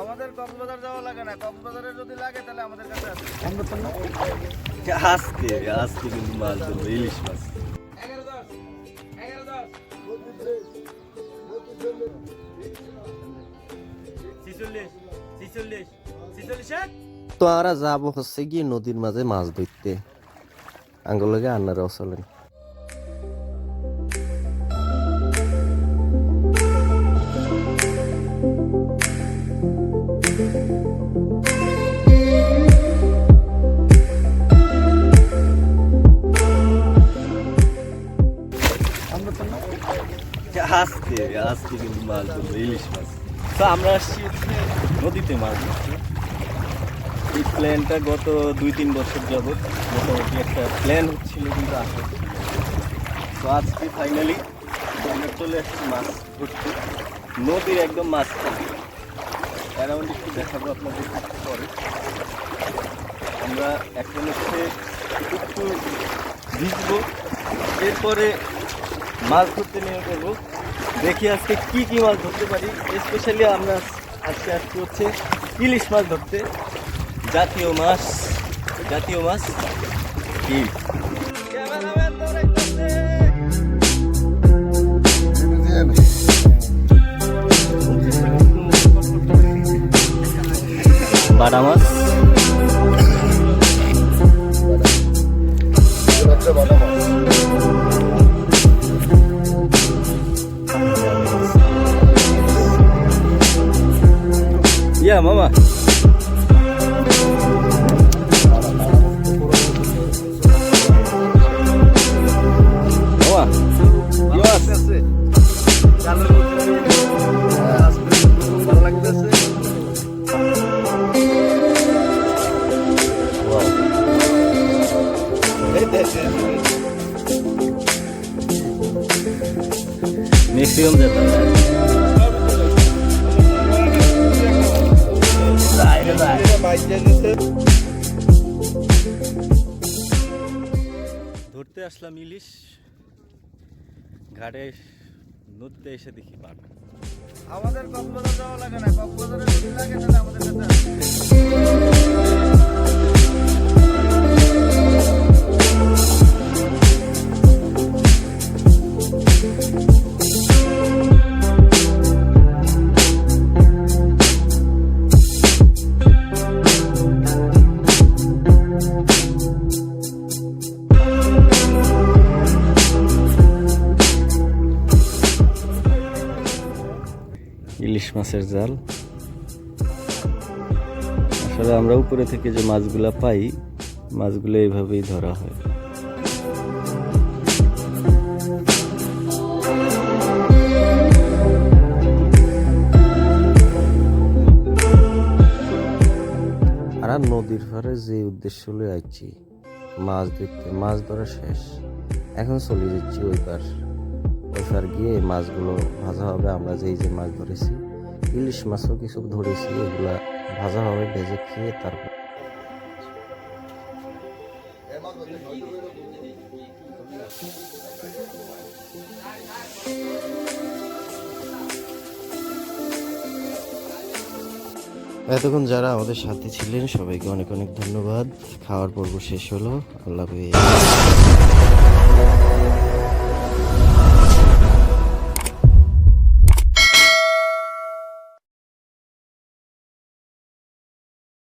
আমাদের কক্সবাজার যাওয়া লাগে না। কক্সবাজারে যদি লাগে তাহলে আমাদের কাছে আছে আজকে আজকে কিন্তু মাছ ধরবো ইলিশ মাছ। তো আমরা যাব হচ্ছে গিয়ে নদীর মাঝে মাছ ধরতে। আঙ্গুলকে আন্নারাও চলেন আজকে কিন্তু মাছ ধরবো, ইলিশ মাছ। তো আমরা আসছি নদীতে মাছ ধরতে। এই প্ল্যানটা গত দুই তিন বছর যাবত মোটামুটি একটা প্ল্যান হচ্ছিল, কিন্তু আসা তো আজকে ফাইনালি আমরা চলে আসছি মাছ ধরতে। নদীর একদম মাছ অ্যারাউন্ড একটু দেখাবো আপনাদের পরে। আমরা এখন হচ্ছে একটু ভিজবো, এরপরে মাছ ধরতে নেমে পড়ব। দেখি আজকে কি কি মাছ ধরতে পারি। স্পেশালি আমরা আজকে আসছি হচ্ছে ইলিশ মাছ ধরতে। জাতীয় মাছ জাতীয় মাছ কি? বাটা মাছ। কি মাছ। আছে চালের মধ্যে আজকে ভালো ধরতে আসলাম ইলিশ ঘাটে নদীতে এসে দেখি বাটা আমাদের কক্সবাজার যাওয়া লাগে না, কক্সবাজারে লাগে ইলিশ মাছের জাল আসলে আমরা উপরে থেকে যে মাছগুলো পাই, মাছগুলো এইভাবেই ধরা হয়। আর নদীর পাড়ে যে উদ্দেশ্য লয়ে আইছি, মাছ ধরতে, মাছ ধরা শেষ। এখন চলে যাচ্ছি ওই পার ওই পার গিয়ে মাছগুলো ভাজা হবে, আমরা যেই যে মাছ ধরেছি। ইলিশ মাছও কিছু ধরেছি, এগুলা ভাজা হবে, ভেজে খেয়ে তারপর এতক্ষণ যারা আমাদের সাথে ছিলেন, সবাইকে অনেক অনেক ধন্যবাদ। খাওয়ার পর্ব শেষ হলো। আল্লাহ